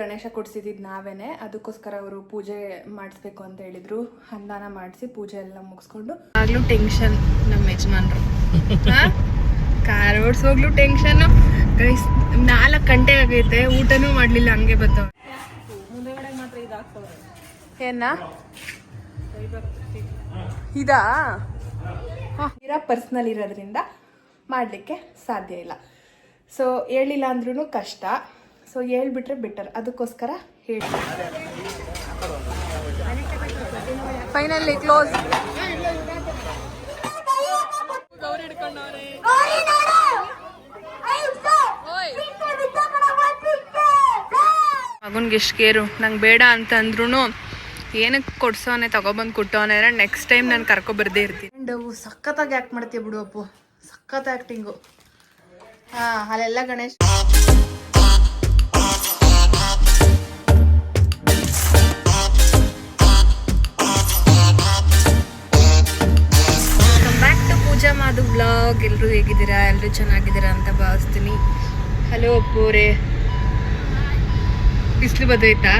ಗಣೇಶ ಕೊಡಿಸಿದ್ದು ನಾವೇನೆ ಅದಕ್ಕೋಸ್ಕರ ಅವರು ಪೂಜೆ ಮಾಡಿಸ್ಬೇಕು ಅಂತ ಹೇಳಿದ್ರು. ಹಂದಾನ ಮಾಡಿಸಿ ಪೂಜೆ ಎಲ್ಲ ಮುಗಿಸ್ಕೊಂಡು ಆಗ್ಲೂ ಟೆನ್ಷನ್ ನಮ್ಮ ಯಜಮಾನ್ರು. ಕಾರ್ ಓಡಿಸೋಗ್ಲೂ ಟೆನ್ಷನ್ ಗೈಸ್ ನಾಲ್ಕು ಗಂಟೆ ಆಗೈತೆ ಊಟನೂ ಮಾಡಲಿಲ್ಲ ಹಂಗೆ ಬರ್ತಾವೆ ಏನ? ಇದಾ? ಇರೋ ಪರ್ಸ್ನಲ್ ಇರೋದ್ರಿಂದ ಮಾಡಲಿಕ್ಕೆ ಸಾಧ್ಯ ಇಲ್ಲ. ಸೊ ಹೇಳಿಲ್ಲ ಅಂದ್ರೂ ಕಷ್ಟ. ಸೊ ಹೇಳ್ಬಿಟ್ರೆ ಬೆಟರ್ ಅದಕ್ಕೋಸ್ಕರ ಹೇಳಿ ಫೈನಲಿ ಕ್ಲೋಸ್ ಮಗನ್ಗೆ ಎಷ್ಟು ಕೇರು. ನಂಗೆ ಬೇಡ ಅಂತಂದ್ರೂ ಏನಕ್ಕೆ ಕೊಡ್ಸೋನೆ ತಗೊಬಂದು ಕೊಟ್ಟವನೆ ಅಂದ್ರೆ ನೆಕ್ಸ್ಟ್ ಟೈಮ್ ನಾನು ಕರ್ಕೊ ಬರ್ದೇ ಇರ್ತೀನಿ ಅಂಡ್ ಸಖತ್ತಾಗಿ ಆ್ಯಕ್ಟ್ ಮಾಡ್ತೀವಿ ಬಿಡು ಅಪ್ಪು. ಸಖತ್ ಆ್ಯಕ್ಟಿಂಗು ಹಾಂ ಅಲ್ಲೆಲ್ಲ ಗಣೇಶ್. ಬ್ಲಾಗ್ ಎಲ್ಲರೂ ಹೇಗಿದ್ದೀರಾ? ಎಲ್ಲರೂ ಚೆನ್ನಾಗಿದ್ದೀರಾ ಅಂತ ಭಾವಿಸ್ತೀನಿ. ಹಲೋ ಅಪ್ಪೋರೆ. ಬಿಸಿಲು ಬದೈತಾ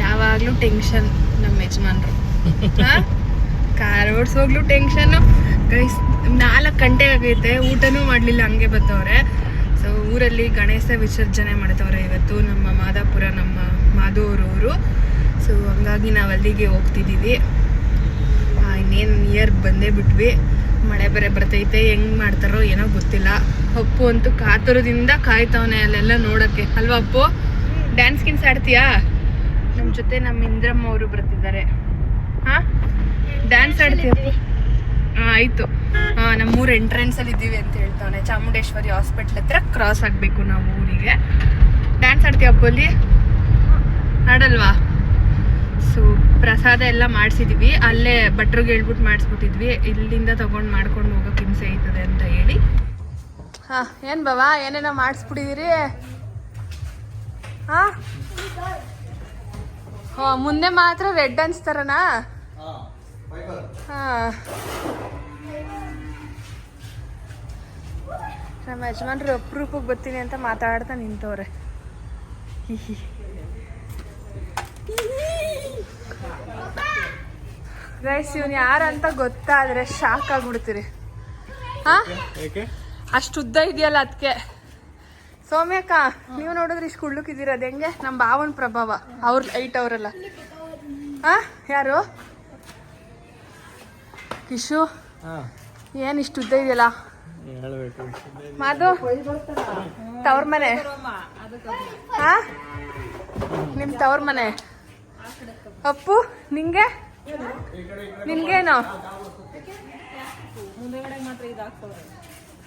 ಯಾವಾಗಲೂ ಟೆನ್ಷನ್ ನಮ್ಮ ಯಜಮಾನ್ರು. ಕಾರ್ ಓಡಿಸೋಗ್ಲೂ ಟೆನ್ಷನ್ನು ಗೈಸ್ ನಾಲ್ಕು ಗಂಟೆ ಆಗೈತೆ. ಊಟನೂ ಮಾಡಲಿಲ್ಲ, ಹಂಗೆ ಬತ್ತವ್ರೆ ಸೊ ಊರಲ್ಲಿ ಗಣೇಶ ವಿಸರ್ಜನೆ ಮಾಡ್ತವ್ರೆ ಇವತ್ತು ನಮ್ಮ ಮಾದಾಪುರ, ನಮ್ಮ ಮಾಧವರವರು ಸೊ ಹಂಗಾಗಿ ನಾವು ಅಲ್ಲಿಗೆ ಹೋಗ್ತಿದ್ದೀವಿ. ಇನ್ನೇನು ನಿಯರ್ ಬಂದೇ ಬಿಟ್ವಿ. ಮಳೆ ಬೇರೆ ಬರ್ತೈತೆ, ಹೆಂಗ್ ಮಾಡ್ತಾರೋ ಏನೋ ಗೊತ್ತಿಲ್ಲ. ಅಪ್ಪು ಅಂತೂ ಕಾತುರದಿಂದ ಕಾಯ್ತವನೆ ಅಲ್ಲೆಲ್ಲ ನೋಡಕ್ಕೆ. ಅಲ್ವಾ ಅಪ್ಪು? ಡ್ಯಾನ್ಸ್ ಗಿನ್ಸ್ ಆಡ್ತೀಯಾ? ನಮ್ಮ ಜೊತೆ ನಮ್ಮ ಇಂದ್ರಮ್ಮ ಅವರು ಬರ್ತಿದ್ದಾರೆ. ಹಾ? ಡ್ಯಾನ್ಸ್ ಆಡ್ತೀಯ ಹಾಂ, ಆಯಿತು. ಹಾಂ, ನಮ್ಮೂರು ಎಂಟ್ರೆನ್ಸಲ್ಲಿ ಇದ್ದೀವಿ ಅಂತ ಹೇಳ್ತಾವನೆ. ಚಾಮುಂಡೇಶ್ವರಿ ಹಾಸ್ಪಿಟ್ಲ್ ಹತ್ರ ಕ್ರಾಸ್ ಆಗಬೇಕು ನಾವು ಊರಿಗೆ. ಡ್ಯಾನ್ಸ್ ಆಡ್ತೀಯ ಅಪ್ಪಲ್ಲಿ ಆಡಲ್ವಾ? ಸೊ ಪ್ರಸಾದ ಎಲ್ಲ ಮಾಡಿಸಿದ್ವಿ. ಅಲ್ಲೇ ಭಟ್ರಿಗೆ ಹೇಳ್ಬಿಟ್ಟು ಮಾಡಿಸ್ಬಿಟ್ಟಿದ್ವಿ. ಇಲ್ಲಿಂದ ತಗೊಂಡು ಮಾಡ್ಕೊಂಡು ಹೋಗೋಕೆ ಹಿಂಸೆ ಆಯ್ತದೆ ಅಂತ ಹೇಳಿ. ಹಾಂ, ಏನು ಬಾವಾ? ಏನೇನೋ ಮಾಡಿಸ್ಬಿಟ್ಟಿದ್ದೀರಿ ಹಾಂ? ಮುಂದೆ ಮಾತ್ರ ರೆಡ್ ಅನ್ಸ್ತಾರನಾ ಹಾಂ. ನಮ್ಮ ಯಜಮಾನ್ರು ಅಪ್ರೂಪಕ್ಕೆ ಬರ್ತೀನಿ ಅಂತ ಮಾತಾಡ್ತಾ ನಿಂತವ್ರೆ. ಗೈಸ್ ಇವನ್ ಯಾರಂತ ಗೊತ್ತಾದ್ರೆ ಶಾಕ್ ಆಗ್ಬಿಡ್ತೀರಿ. ಹಾ? ಅಷ್ಟು ಉದ್ದ ಇದೆಯಲ್ಲ ಅದಕ್ಕೆ ಸೌಮ್ಯಕ್ಕ ನೀವು ನೋಡಿದ್ರೆ ಇಷ್ಟು ಕುಳ್ಳುಕಿದ್ದೀರ. ಅದು ಹೆಂಗೆ? ನಮ್ಮ ಭಾವನ ಪ್ರಭಾವ. ಅವ್ರ ಲೈಟ್ ಅವರೆಲ್ಲ. ಹಾ? ಯಾರು? ಕಿಶು? ಏನ್ ಇಷ್ಟು ಉದ್ದ ಇದೆಯಲ್ಲ? ಮಾಧು? ತವ್ರ ಮನೆ. ಹಾ? ನಿಮ್ ತವ್ರ ಮನೆ. ಅಪ್ಪು, ನಿಂಗೆ? ನಿನ್ಗೇನು?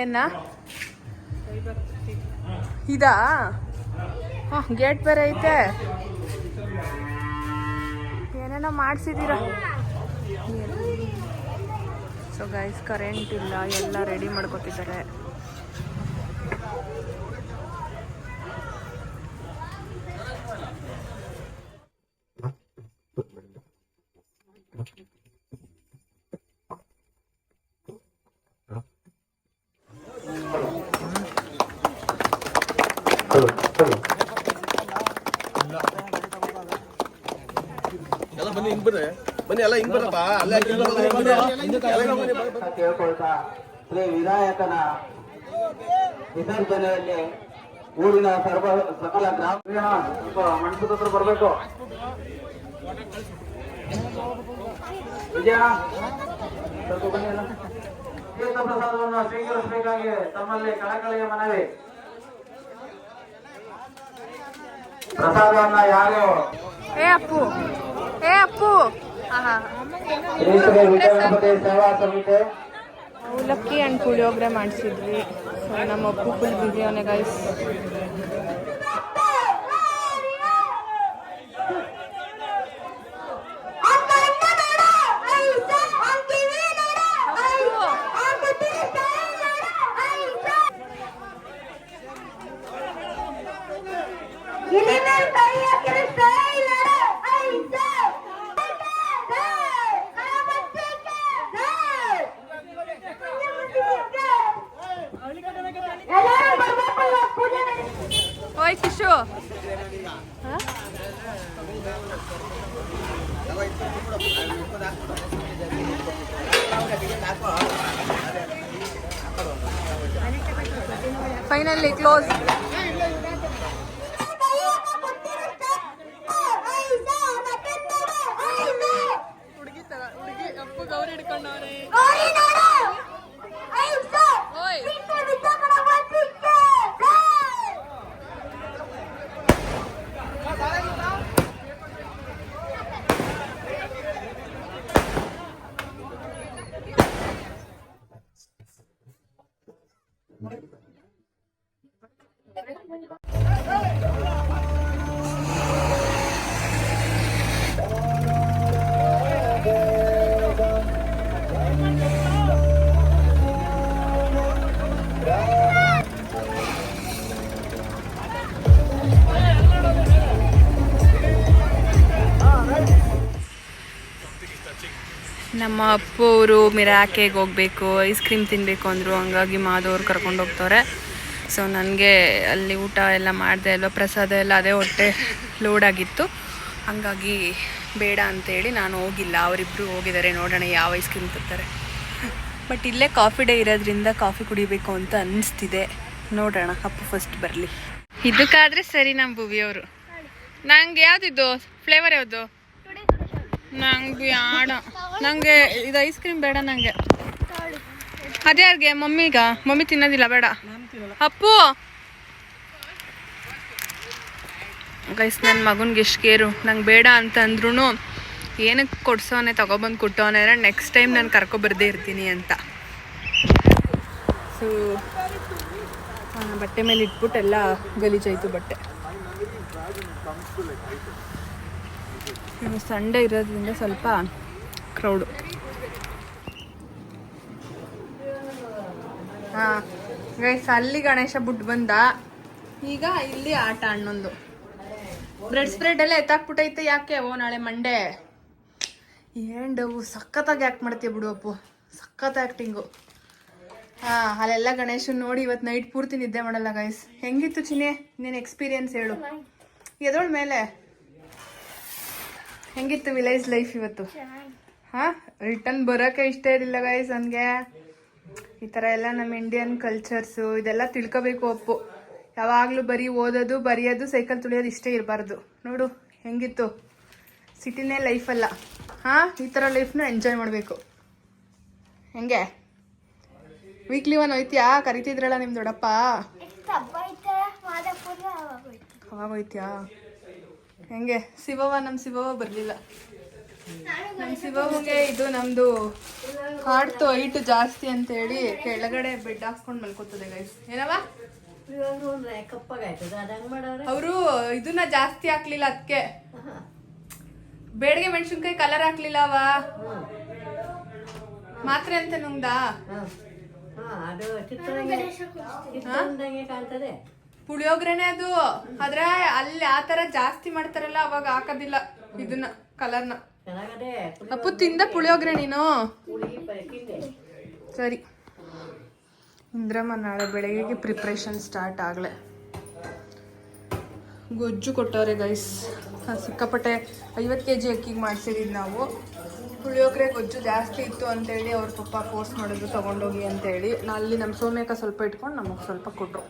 ಏನ? ಇದಾ? ಹಾಂ, ಗೇಟ್ ಬೇರೆ ಐತೆ. ಏನೇನೋ ಮಾಡಿಸಿದ್ದೀರ ಸೊ ಗೈಸ್ ಕರೆಂಟ್ ಇಲ್ಲ, ಎಲ್ಲ ರೆಡಿ ಮಾಡ್ಕೊತಿದ್ದಾರೆ ಎಲ್ಲ ಬನ್ನಿ ಹಿಂಗ್ ಬರ್ರಿ ಬನ್ನಿ ಎಲ್ಲ ಹಿಂಗ್ ಬರಪ್ಪ. ಅಲ್ಲೇ. ಕೇಳ್ಕೊಳ್ತಾ ಶ್ರೀ ವಿನಾಯಕನ ವಿಸರ್ಜನೆಯಲ್ಲಿ ಊರಿನ ಸರ್ವ ಸಕಲ ಗ್ರಾಮ ಮಣಸದ ಹತ್ರ ಬರಬೇಕು. ವಿಜಯ ಸ್ವಲ್ಪ ಬನ್ನಿ ಅಲ್ಲ. ತೀರ್ಥ ಪ್ರಸಾದವನ್ನು ಸ್ವೀಕರಿಸಬೇಕಾಗಿ ತಮ್ಮಲ್ಲಿ ಕಳಕಳಿಯ ಮನವಿ. ಪ್ರಸಾದವನ್ನ ಯಾರು ಏ ಅಪ್ಪು. ಅವಲಕ್ಕಿ ಆ್ಯಂಡ್ ಪುಳಿಯೋಗರೆ ಮಾಡಿಸಿದ್ವಿ. ಸೊ ನಮ್ಮ ಅಪ್ಪು ಫುಲ್ ಬಿಸಿ ಅವನೇ ಗೈಸ್ ಓಯ್ ಕಿಶು ಫೈನಲಿ ಕ್ಲೋಸ್ ಹುಡುಗಿ ತರ ಹುಡುಗಿ ಅಪ್ಪು ಗೌರಿ ಹಿಡ್ಕೊಂಡವ್ರೆ. よろしくお願いします。ನಮ್ಮ ಅಪ್ಪ, ಅವರು ಮಿರಾಕೆಗೆ ಹೋಗ್ಬೇಕು ಐಸ್ ಕ್ರೀಮ್ ತಿನ್ನಬೇಕು ಅಂದರು. ಹಂಗಾಗಿ ಮಾಧವ್ರು ಕರ್ಕೊಂಡು ಹೋಗ್ತಾರೆ ಸೊ ನನಗೆ ಅಲ್ಲಿ ಊಟ ಎಲ್ಲ ಮಾಡಿದೆ ಅಲ್ವ, ಪ್ರಸಾದ ಎಲ್ಲ ಅದೇ ಹೊಟ್ಟೆ ಲೋಡ್ ಆಗಿತ್ತು. ಹಂಗಾಗಿ ಬೇಡ ಅಂತೇಳಿ ನಾನು ಹೋಗಿಲ್ಲ. ಅವರಿಬ್ಬರು ಹೋಗಿದ್ದಾರೆ ನೋಡೋಣ ಯಾವ ಐಸ್ ಕ್ರೀಮ್ ತರ್ತಾರೆ ಬಟ್ ಇಲ್ಲೇ ಕಾಫಿ ಡೇ ಇರೋದ್ರಿಂದ ಕಾಫಿ ಕುಡಿಬೇಕು ಅಂತ ಅನಿಸ್ತಿದೆ. ನೋಡೋಣ, ಅಪ್ಪು ಫಸ್ಟ್ ಬರಲಿ. ಇದಕ್ಕಾದರೆ ಸರಿ ನಮ್ಮ ಭುವಿಯವರು ನಂಗೆ ಯಾವ್ದಿದ್ದು? ಫ್ಲೇವರ್ ಯಾವುದು? ನಂಗೆ ಬೇಡ. ನಂಗೆ ಇದು ಐಸ್ ಕ್ರೀಮ್ ಬೇಡ ನಂಗೆ. ಅದೇ ಯಾರಿಗೆ ಮಮ್ಮಿಗ. ಮಮ್ಮಿ ತಿನ್ನೋದಿಲ್ಲ, ಬೇಡ. ಅಪ್ಪು! ಗೈಸ್ ನನ್ನ ಮಗನಿಗೆ ಎಷ್ಟು ಕೇರು. ನಂಗೆ ಬೇಡ ಅಂತಂದ್ರೂ ಏನಕ್ಕೆ ಕೊಡ್ಸೋನೆ, ತಗೊಬಂದು ಅಂದರೆ ನೆಕ್ಸ್ಟ್ ಟೈಮ್ ನಾನು ಕರ್ಕೊಬರ್ದೇ ಇರ್ತೀನಿ ಅಂತ. ಸೊ ಬಟ್ಟೆ ಮೇಲೆ ಇಟ್ಬಿಟ್ಟು ಎಲ್ಲ ಗಲೀಜಾಯಿತು ಬಟ್ಟೆ. ಸಂಡೇ ಇರೋದ್ರಿಂದ ಸ್ವಲ್ಪ ಕ್ರೌಡು ಹಾಂ ಗೈಸ್ ಅಲ್ಲಿ ಗಣೇಶ ಬಿಟ್ಟು ಬಂದ. ಈಗ ಇಲ್ಲಿ ಆಟ ಹಣ್ಣೊಂದು ಬ್ರೆಡ್ ಸ್ಪ್ರೆಡ್ ಎಲ್ಲ ಎತ್ತಾಕ್ಬಿಟ್ಟೈತೆ ಯಾಕೆ? ಓ, ನಾಳೆ ಮಂಡೇ ಏಂಡವು ಸಖತ್ತಾಗಿ ಯಾಕೆ ಮಾಡ್ತೀಯ ಬಿಡು ಅಪ್ಪು. ಸಖತ್ ಆ್ಯಕ್ಟಿಂಗು ಹಾಂ, ಅಲ್ಲೆಲ್ಲ ಗಣೇಶನ್ ನೋಡಿ ಇವತ್ತು ನೈಟ್ ಪೂರ್ತಿ ನಿದ್ದೆ ಮಾಡಲ್ಲ ಗೈಸ್ ಹೆಂಗಿತ್ತು ಚಿನ್ನೆ? ನೀನು ಎಕ್ಸ್ಪೀರಿಯನ್ಸ್ ಹೇಳು. ಎದೋಳ ಮೇಲೆ? ಹೆಂಗಿತ್ತು ವಿಲೇಜ್ ಲೈಫ್ ಇವತ್ತು? ಹಾ? ರಿಟರ್ನ್ ಬರೋಕೆ ಇಷ್ಟ ಇರಲಿಲ್ಲ ಗೈಸ್ ನನಗೆ. ಈ ಥರ ಎಲ್ಲ ನಮ್ಮ ಇಂಡಿಯನ್ ಕಲ್ಚರ್ಸು ಇದೆಲ್ಲ ತಿಳ್ಕೊಬೇಕು ಒಪ್ಪು. ಯಾವಾಗಲೂ ಬರೀ ಓದೋದು ಬರೆಯೋದು ಸೈಕಲ್ ತುಳಿಯೋದು ಇಷ್ಟೇ ಇರಬಾರ್ದು. ನೋಡು ಹೆಂಗಿತ್ತು? ಸಿಟಿನೇ ಲೈಫಲ್ಲ ಹಾಂ? ಈ ಥರ ಲೈಫ್ನ ಎಂಜಾಯ್ ಮಾಡಬೇಕು. ಹೆಂಗೆ? Weekly one ಹೋಯ್ತೀಯಾ? ಕರಿತಿದ್ರಲ್ಲ ನಿಮ್ಮ ದೊಡ್ಡಪ್ಪ? ಅವಾಗ ಹೋಯ್ತ್ಯಾ? ಹೆಂಗೆ? ಶಿವವ ನಮ್ಮ ಶಿವವ ಬರಲಿಲ್ಲ. ನಮ್ಮ ಶಿವವಂಗೆ ಇದು ನಮ್ಮದು ಹಾಡ್ತು ಹೈಟ್ ಜಾಸ್ತಿ ಅಂತ ಹೇಳಿ ಕೆಳಗಡೆ ಬೆಡ್ ಹಾಕ್ಸ್ಕೊಂಡು ಮಲ್ಕೋತದೆ ಗೈಸ್ ಏನವ ಅವರು ಇದನ್ನ ಜಾಸ್ತಿ ಹಾಕ್ಲಿಲ್ಲ ಅದಕ್ಕೆ ಬೇಡಿಗೆ ಮೆಣಸಿನ್ಕಾಯಿ ಕಲರ್ ಹಾಕ್ಲಿಲ್ಲ ಅವ ಮಾತ್ರೆ ಅಂತ ನುಂಗ್ದಾ? ಅದು ಪುಳಿಯೋಗ್ರೆನೆ ಅದು. ಆದ್ರೆ ಅಲ್ಲಿ ಆ ತರ ಜಾಸ್ತಿ ಮಾಡ್ತಾರಲ್ಲ ಅವಾಗ ಹಾಕೋದಿಲ್ಲ ಇದನ್ನ ಕಲರ್ನ ಅಪ್ಪು ತಿಂದ ಪುಳಿಯೋಗ್ರೆ ನೀನು? ಸರಿ. ಇಂದ್ರಮ್ಮ ನಾಳೆ ಬೆಳಗ್ಗೆಗೆ ಪ್ರಿಪ್ರೇಷನ್ ಸ್ಟಾರ್ಟ್ ಆಗಲೆ. ಗೊಜ್ಜು ಕೊಟ್ಟವ್ರೆ ಗೈಸ್ ಸಿಕ್ಕಾಪಟ್ಟೆ ಐವತ್ತು ಕೆ ಜಿ ಅಕ್ಕಿಗೆ ಮಾಡಿಸಿದ್ದು ನಾವು. ಪುಳಿಯೋಗರೆ ಗೊಜ್ಜು ಜಾಸ್ತಿ ಇತ್ತು ಅಂತೇಳಿ ಅವ್ರ ಪಪ್ಪ ಫೋರ್ಸ್ ಮಾಡಿದ್ರು ತೊಗೊಂಡೋಗಿ ಅಂತೇಳಿ. ನಾ ಅಲ್ಲಿ ನಮ್ಮ ಸೋಮ್ಯಕ ಸ್ವಲ್ಪ ಇಟ್ಕೊಂಡು ನಮಗೆ ಸ್ವಲ್ಪ ಕೊಟ್ಟರು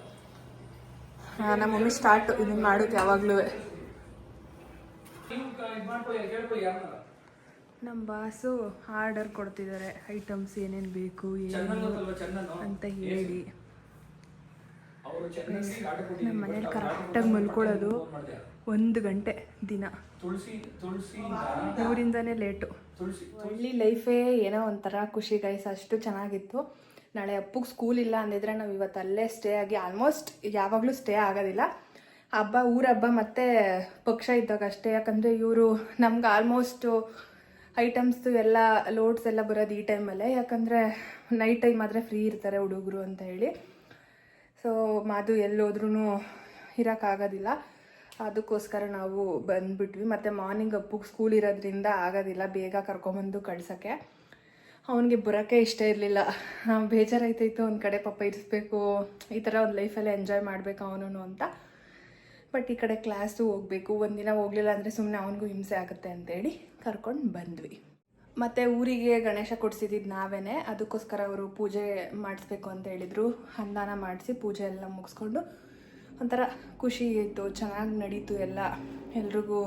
ನಮ್ಮ ಮಮ್ಮಿ ಸ್ಟಾರ್ಟ್ ಇದನ್ನ ಮಾಡೋಕೆ ಯಾವಾಗಲೂ. ನಮ್ಮ ಬಾಸು ಆರ್ಡರ್ ಕೊಡ್ತಿದ್ದಾರೆ ಐಟಮ್ಸ್ ಏನೇನು ಬೇಕು ಏನು ಅಂತ ಹೇಳಿ. ನಮ್ಮ ಮನೇಲಿ ಕರೆಕ್ಟಾಗಿ ಮಲ್ಕೊಳ್ಳೋದು ಒಂದು ಗಂಟೆ ದಿನ. ಇವರಿಂದನೇ ಲೇಟು ಹಳ್ಳಿ ಲೈಫೇ ಏನೋ ಒಂಥರ ಖುಷಿ ಗೈಸ್ ಅಷ್ಟು ಚೆನ್ನಾಗಿತ್ತು. ನಾಳೆ ಅಪ್ಪಗೆ ಸ್ಕೂಲ್ ಇಲ್ಲ ಅಂದಿದ್ರೆ ನಾವು ಇವತ್ತು ಅಲ್ಲೇ ಸ್ಟೇ ಆಗಿ ಆಲ್ಮೋಸ್ಟ್ ಯಾವಾಗಲೂ ಸ್ಟೇ ಆಗೋದಿಲ್ಲ. ಹಬ್ಬ, ಊರ ಹಬ್ಬ ಮತ್ತು ಪಕ್ಷ ಇದ್ದಾಗ ಅಷ್ಟೇ ಯಾಕಂದರೆ ಇವರು ನಮ್ಗೆ ಆಲ್ಮೋಸ್ಟು ಐಟಮ್ಸ್ದು ಎಲ್ಲ ಲೋಡ್ಸ್ ಎಲ್ಲ ಬರೋದು ಈ ಟೈಮಲ್ಲೇ ಯಾಕಂದರೆ ನೈಟ್ ಟೈಮ್ ಆದರೆ ಫ್ರೀ ಇರ್ತಾರೆ ಹುಡುಗರು ಅಂತ ಹೇಳಿ. ಸೊ ಮಾದು ಎಲ್ಲೋದ್ರೂ ಇರೋಕ್ಕಾಗೋದಿಲ್ಲ ಅದಕ್ಕೋಸ್ಕರ ನಾವು ಬಂದುಬಿಟ್ವಿ. ಮತ್ತು ಮಾರ್ನಿಂಗ್ ಅಪ್ಪಗೆ ಸ್ಕೂಲ್ ಇರೋದ್ರಿಂದ ಆಗೋದಿಲ್ಲ. ಬೇಗ ಕರ್ಕೊಂಬಂದು ಕಳ್ಸೋಕ್ಕೆ. ಅವನಿಗೆ ಬರೋಕ್ಕೆ ಇಷ್ಟ ಇರಲಿಲ್ಲ. ಬೇಜಾರಾಯ್ತಾಯಿತ್ತು ಒಂದು ಕಡೆ ಪಾಪ ಇರಿಸ್ಬೇಕು, ಈ ಥರ ಒಂದು ಲೈಫಲ್ಲಿ ಎಂಜಾಯ್ ಮಾಡಬೇಕು ಅವನು ಅಂತ. ಬಟ್ ಈ ಕಡೆ ಕ್ಲಾಸು ಹೋಗಬೇಕು ಒಂದಿನ ಹೋಗಲಿಲ್ಲ ಅಂದರೆ ಸುಮ್ಮನೆ ಅವನಿಗೂ ಹಿಂಸೆ ಆಗುತ್ತೆ ಅಂತೇಳಿ ಕರ್ಕೊಂಡು ಬಂದ್ವಿ. ಮತ್ತು ಊರಿಗೆ ಗಣೇಶ ಕೊಡಿಸಿದ್ದು ನಾವೇ ಅದಕ್ಕೋಸ್ಕರ ಅವರು ಪೂಜೆ ಮಾಡಿಸ್ಬೇಕು ಅಂತ ಹೇಳಿದರು. ಅನ್ನದಾನ ಮಾಡಿಸಿ ಪೂಜೆ ಎಲ್ಲ ಮುಗಿಸ್ಕೊಂಡು ಒಂಥರ ಖುಷಿ ಇತ್ತು, ಚೆನ್ನಾಗಿ ನಡೀತು ಎಲ್ಲ. ಎಲ್ರಿಗೂ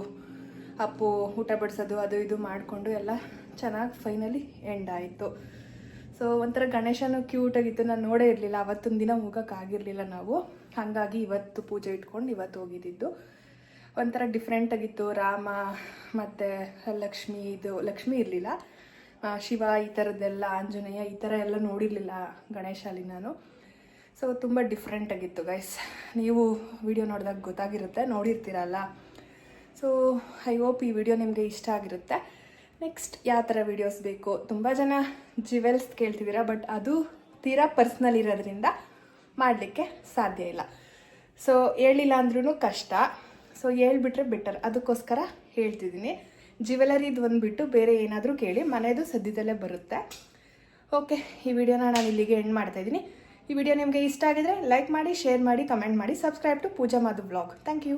ಅಪ್ಪು ಊಟ ಬಡಿಸೋದು, ಅದು ಇದು ಮಾಡಿಕೊಂಡು ಎಲ್ಲ ಚೆನ್ನಾಗಿ ಫೈನಲಿ ಎಂಡ್ ಆಯಿತು. ಸೊ ಒಂಥರ ಗಣೇಶನೂ ಕ್ಯೂಟಾಗಿತ್ತು ನಾನು ನೋಡೇ ಇರಲಿಲ್ಲ. ಅವತ್ತೊಂದು ದಿನ ಹೋಗೋಕ್ಕಾಗಿರಲಿಲ್ಲ ನಾವು. ಹಾಗಾಗಿ ಇವತ್ತು ಪೂಜೆ ಇಟ್ಕೊಂಡು ಇವತ್ತು ಹೋಗಿದ್ದಿದ್ದು. ಒಂಥರ ಡಿಫ್ರೆಂಟಾಗಿತ್ತು ರಾಮ ಮತ್ತು ಲಕ್ಷ್ಮಿ ಇದು, ಲಕ್ಷ್ಮಿ ಇರಲಿಲ್ಲ. ಶಿವ ಈ ಥರದ್ದೆಲ್ಲ ಆಂಜನೇಯ ಈ ಥರ ಎಲ್ಲ ನೋಡಿರಲಿಲ್ಲ ಗಣೇಶಲ್ಲಿ ನಾನು. ಸೊ ತುಂಬ ಡಿಫ್ರೆಂಟಾಗಿತ್ತು ಗೈಸ್ ನೀವು ವಿಡಿಯೋ ನೋಡಿದಾಗ ಗೊತ್ತಾಗಿರುತ್ತೆ. ನೋಡಿರ್ತೀರಲ್ಲ. ಸೊ ಐ ಹೋಪ್ ಈ ವಿಡಿಯೋ ನಿಮಗೆ ಇಷ್ಟ ಆಗಿರುತ್ತೆ. ನೆಕ್ಸ್ಟ್ ಯಾವ ಥರ ವೀಡಿಯೋಸ್ ಬೇಕು? ತುಂಬ ಜನ ಜಿವೆಲ್ಸ್ ಕೇಳ್ತಿದ್ದೀರಾ ಬಟ್ ಅದು ತೀರಾ ಪರ್ಸ್ನಲ್ ಇರೋದ್ರಿಂದ ಮಾಡಲಿಕ್ಕೆ ಸಾಧ್ಯ ಇಲ್ಲ. ಸೊ ಹೇಳಿಲ್ಲ ಅಂದ್ರೂ ಕಷ್ಟ. ಸೊ ಹೇಳ್ಬಿಟ್ರೆ ಬೆಟರ್ ಅದಕ್ಕೋಸ್ಕರ ಹೇಳ್ತಿದ್ದೀನಿ. ಜ್ಯುವೆಲರಿದು ಬಂದುಬಿಟ್ಟು ಬೇರೆ ಏನಾದರೂ ಕೇಳಿ ಮನೆಯದು ಸದ್ಯದಲ್ಲೇ ಬರುತ್ತೆ. ಓಕೆ ಈ ವಿಡಿಯೋನ ನಾನು ಇಲ್ಲಿಗೆ ಎಂಡ್ ಮಾಡ್ತಾ ಇದ್ದೀನಿ. ಈ ವಿಡಿಯೋ ನಿಮಗೆ ಇಷ್ಟ ಆಗಿದ್ರೆ ಲೈಕ್ ಮಾಡಿ ಶೇರ್ ಮಾಡಿ ಕಮೆಂಟ್ ಮಾಡಿ subscribe to Pooja Madhu blog thank you